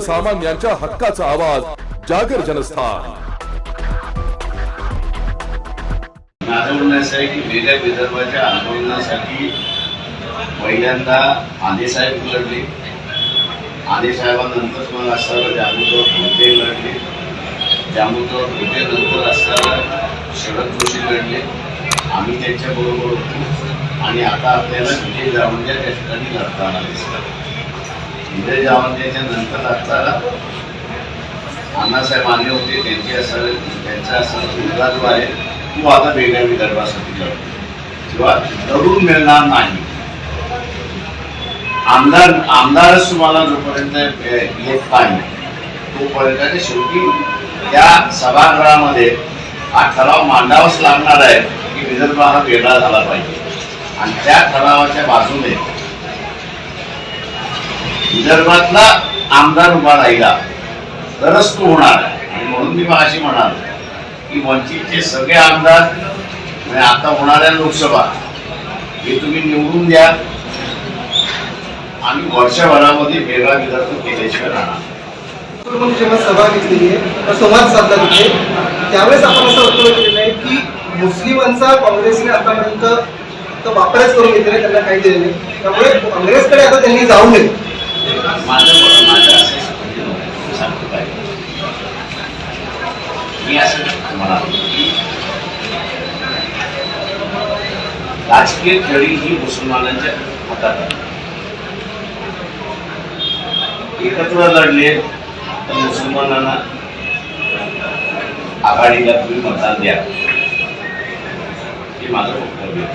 सर्वसामान्यांच्या हक्काचा आवाज जागर जनस्थान. माझं म्हणणं असं आहे की वेगळ्या विदर्भाच्या आंदोलनासाठी पहिल्यांदा आंदेसाहेब लढले आंदेसाहेबांनंतर मग असताना जांबूराव भोटे लढले. जांबूराव भोटेनंतर असताना शरद जोशी लढले. आम्ही त्यांच्याबरोबर होतो. आणि आता आपल्याला विजय जावंजा त्या ठिकाणी लढताना दिसतात. विजय यांच्या नंतर असताना अण्णासाहेब आले होते त्यांचे असं त्यांचा असा मुलगा जो आहे तो आता वेगळ्या विदर्भासाठी लढतो किंवा तरुण मिळणार नाही. आमदार आमदारच तुम्हाला जोपर्यंत येत नाही तोपर्यंत शेवटी त्या सभागृहामध्ये हा ठराव मांडावाच लागणार आहे की विदर्भ हा वेगळा झाला पाहिजे. आणि त्या ठरावाच्या बाजूने विदर्भातला आमदार उभा राहिला तरच तो होणार. आणि म्हणून मी अशी म्हणालो की वंचितचे सगळे आमदार म्हणजे आता होणाऱ्या लोकसभा हे तुम्ही निवडून द्या. आम्ही वर्षभरामध्ये वेगळा विदर्भ केल्याशिवाय राहणार जेव्हा सभा घेतलेली आहे संवाद साधला तिथे. त्यावेळेस आपण असं वक्तव्य केलेलं आहे की मुस्लिमांचा काँग्रेसने आतापर्यंत वापरच करून घेतलेला त्यांना काही दिले नाही. त्यामुळे काँग्रेसकडे आता त्यांनी जाऊ नये. माझं माझं असं सांगतो काय. मी असं म्हणालो की राजकीय खेळी ही मुसलमानांच्या हातात एकत्र लढले तर मुसलमानांना आघाडीला तुम्ही मतदान द्या. हे माझं वक्तव्य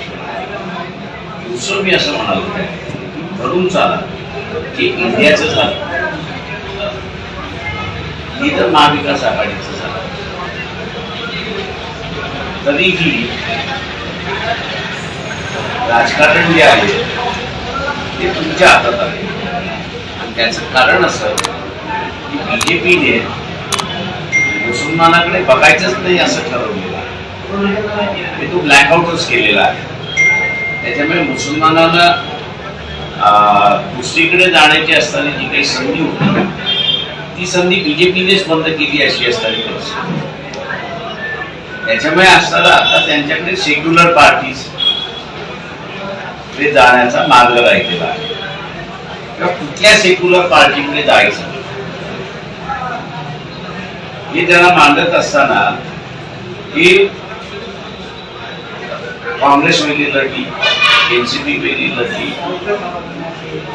दुसरं मी असं म्हणालो काय धरून चाला. हे इंडियाचं झालं. हे तर महाविकास आघाडीचं झालं. तरीही राजकारण जे आहे ते तुमच्या हातात आहे. आणि त्याचं कारण असं की बीजेपीने मुसलमानाकडे बघायचंच नाही असं ठरवलेलं आहे. तो ब्लॅकआउटच केलेला आहे. त्याच्यामुळे मुसलमानाला दुसरीकडे जाण्याची असताना जी काही संधी होती ती संधी बीजेपीनेच बंद केली अशी असताना त्याच्यामुळे असताना आता त्यांच्याकडे सेक्युलर पार्टीजकडे जाण्याचा मार्ग राहिलेला आहे. किंवा कुठल्या सेक्युलर पार्टीकडे जायचं? हे त्यांना मांडत असताना की काँग्रेस वेगळी लढली एनसीपी वेगळी लढली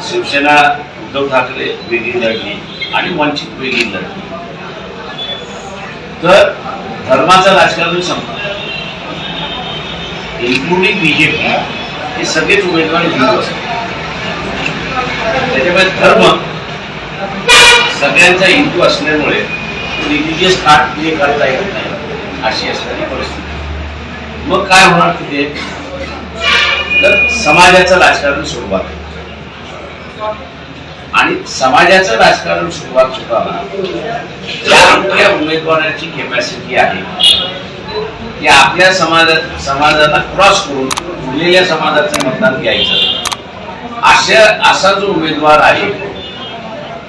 शिवसेना उद्धव ठाकरे वेगळी लढली आणि वंचित वेगळी लढली तर धर्माचं राजकारण संपलं. इन्क्लुडिंग बीजेपी हे सगळेच उमेदवार हिंदू असतात त्याच्यामुळे धर्म सगळ्यांचा हिंदू असल्यामुळे रिलिजियस कार्ड प्ले करता येत नाही अशी असणारी परिस्थिती. मग काय होणार तिथे? तर समाजाचं राजकारण सुरुवात. आणि समाजाचं राजकारण सुरुवात होताना ज्या आपल्या उमेदवाराची कॅपॅसिटी आहे की आपल्या समाजात समाजाला क्रॉस करून उरलेल्या समाजाचं मतदान घ्यायचं. अशा असा जो उमेदवार आहे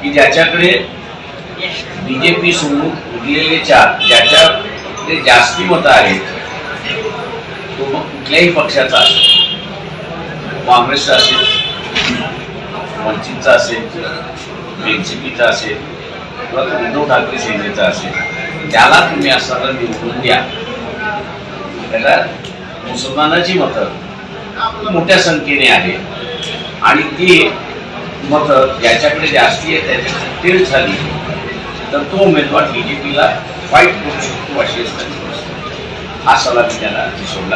की ज्याच्याकडे बीजेपी सोडून उरलेले चार ज्याच्याकडे जास्ती मतं आहेत तो मग कुठल्याही पक्षाचा असतो काँग्रेसचा असेल वंचितचा असेल एनसीपीचा असेल किंवा उद्धव ठाकरे सेनेचा असेल त्याला तुम्ही असताना निवडून द्या. त्याला मुसलमानाची मतं मोठ्या संख्येने आहे आणि ती मतं ज्याच्याकडे जास्ती आहे त्याच्याकडे टीळ झाली तर तो उमेदवार पीला फाईट करू शकतो अशी असताना हा सल्ला मी त्याला सोडला